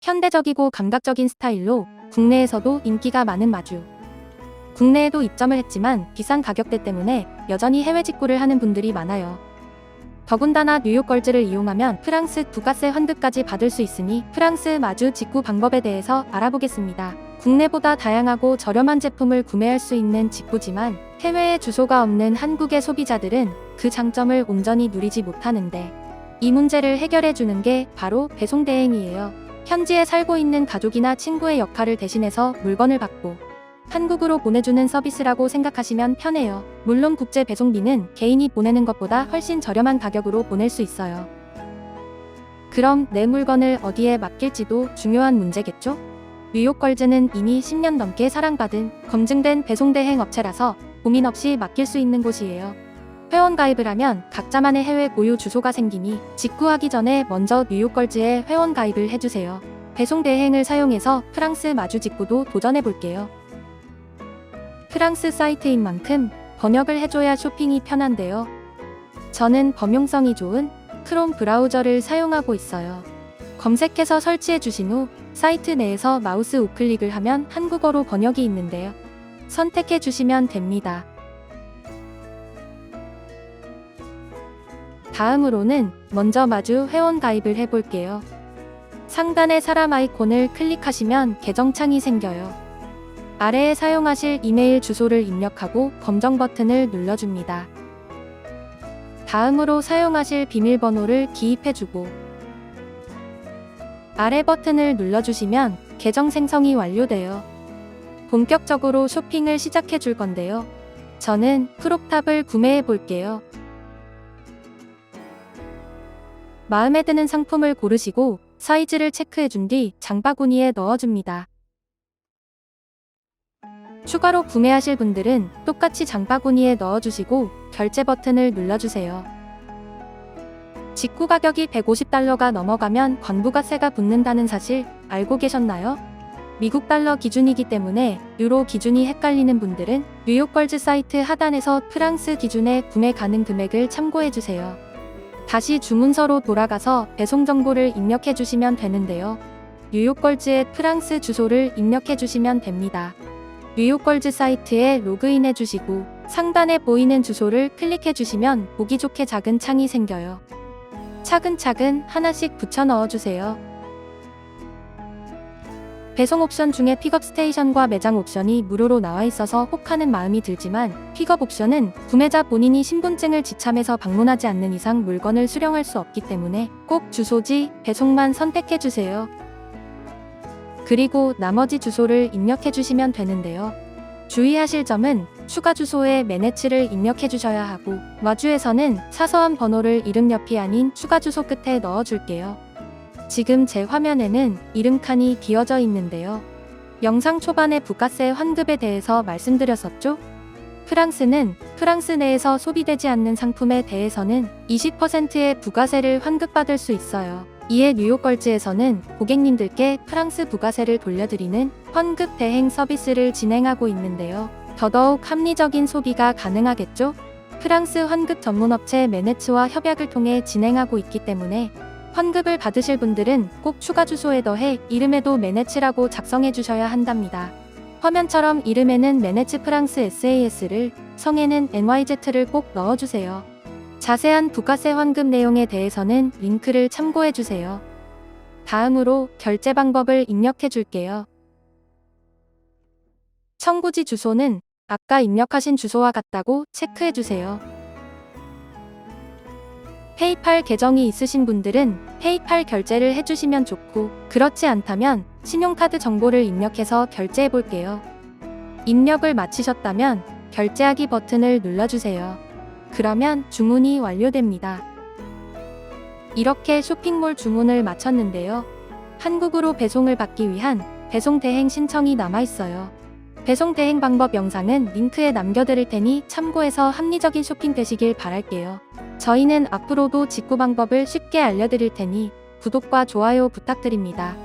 현대적이고 감각적인 스타일로 국내에서도 인기가 많은 마주. 국내에도 입점을 했지만 비싼 가격대 때문에 여전히 해외 직구를 하는 분들이 많아요. 더군다나 뉴욕 걸즈를 이용하면 프랑스 부가세 환급까지 받을 수 있으니 프랑스 마주 직구 방법에 대해서 알아보겠습니다. 국내보다 다양하고 저렴한 제품을 구매할 수 있는 직구지만 해외에 주소가 없는 한국의 소비자들은 그 장점을 온전히 누리지 못하는데 이 문제를 해결해 주는 게 바로 배송 대행이에요. 현지에 살고 있는 가족이나 친구의 역할을 대신해서 물건을 받고 한국으로 보내주는 서비스라고 생각하시면 편해요. 물론 국제 배송비는 개인이 보내는 것보다 훨씬 저렴한 가격으로 보낼 수 있어요. 그럼 내 물건을 어디에 맡길지도 중요한 문제겠죠? 뉴욕 걸즈는 이미 10년 넘게 사랑받은 검증된 배송 대행 업체라서 고민 없이 맡길 수 있는 곳이에요. 회원 가입을 하면 각자만의 해외 보유 주소가 생기니 직구하기 전에 먼저 뉴욕 걸즈에 회원 가입을 해주세요. 배송 대행을 사용해서 프랑스 마주 직구도 도전해 볼게요. 프랑스 사이트인 만큼 번역을 해줘야 쇼핑이 편한데요. 저는 범용성이 좋은 크롬 브라우저를 사용하고 있어요. 검색해서 설치해 주신 후 사이트 내에서 마우스 우클릭을 하면 한국어로 번역이 있는데요. 선택해 주시면 됩니다. 다음으로는 먼저 마주 회원 가입을 해볼게요. 상단의 사람 아이콘을 클릭하시면 계정창이 생겨요. 아래에 사용하실 이메일 주소를 입력하고 검정 버튼을 눌러줍니다. 다음으로 사용하실 비밀번호를 기입해주고 아래 버튼을 눌러주시면 계정 생성이 완료돼요. 본격적으로 쇼핑을 시작해 줄 건데요. 저는 크롭탑을 구매해 볼게요. 마음에 드는 상품을 고르시고 사이즈를 체크해 준 뒤 장바구니에 넣어줍니다. 추가로 구매하실 분들은 똑같이 장바구니에 넣어주시고 결제 버튼을 눌러주세요. 직구 가격이 150달러가 넘어가면 관부가세가 붙는다는 사실 알고 계셨나요? 미국 달러 기준이기 때문에 유로 기준이 헷갈리는 분들은 뉴욕 걸즈 사이트 하단에서 프랑스 기준의 구매 가능 금액을 참고해 주세요. 다시 주문서로 돌아가서 배송 정보를 입력해 주시면 되는데요. 뉴욕 걸즈의 프랑스 주소를 입력해 주시면 됩니다. 뉴욕 걸즈 사이트에 로그인해 주시고 상단에 보이는 주소를 클릭해 주시면 보기 좋게 작은 창이 생겨요. 차근차근 하나씩 붙여 넣어 주세요. 배송 옵션 중에 픽업 스테이션과 매장 옵션이 무료로 나와 있어서 혹하는 마음이 들지만 픽업 옵션은 구매자 본인이 신분증을 지참해서 방문하지 않는 이상 물건을 수령할 수 없기 때문에 꼭 주소지, 배송만 선택해 주세요. 그리고 나머지 주소를 입력해 주시면 되는데요. 주의하실 점은 추가 주소에 매네츠를 입력해 주셔야 하고 마주에서는 사서한 번호를 이름 옆이 아닌 추가 주소 끝에 넣어 줄게요. 지금 제 화면에는 이름 칸이 비어져 있는데요. 영상 초반에 부가세 환급에 대해서 말씀드렸었죠? 프랑스는 프랑스 내에서 소비되지 않는 상품에 대해서는 20%의 부가세를 환급받을 수 있어요. 이에 뉴욕 걸즈에서는 고객님들께 프랑스 부가세를 돌려드리는 환급 대행 서비스를 진행하고 있는데요. 더더욱 합리적인 소비가 가능하겠죠? 프랑스 환급 전문업체 매네츠와 협약을 통해 진행하고 있기 때문에 환급을 받으실 분들은 꼭 추가 주소에 더해 이름에도 매네츠라고 작성해 주셔야 한답니다. 화면처럼 이름에는 매네츠 프랑스 SAS를, 성에는 NYZ를 꼭 넣어주세요. 자세한 부가세 환급 내용에 대해서는 링크를 참고해 주세요. 다음으로 결제 방법을 입력해 줄게요. 청구지 주소는 아까 입력하신 주소와 같다고 체크해 주세요. 페이팔 계정이 있으신 분들은 페이팔 결제를 해주시면 좋고 그렇지 않다면 신용카드 정보를 입력해서 결제해 볼게요. 입력을 마치셨다면 결제하기 버튼을 눌러주세요. 그러면 주문이 완료됩니다. 이렇게 쇼핑몰 주문을 마쳤는데요. 한국으로 배송을 받기 위한 배송 대행 신청이 남아 있어요. 배송 대행 방법 영상은 링크에 남겨드릴 테니 참고해서 합리적인 쇼핑 되시길 바랄게요. 저희는 앞으로도 직구 방법을 쉽게 알려드릴 테니 구독과 좋아요 부탁드립니다.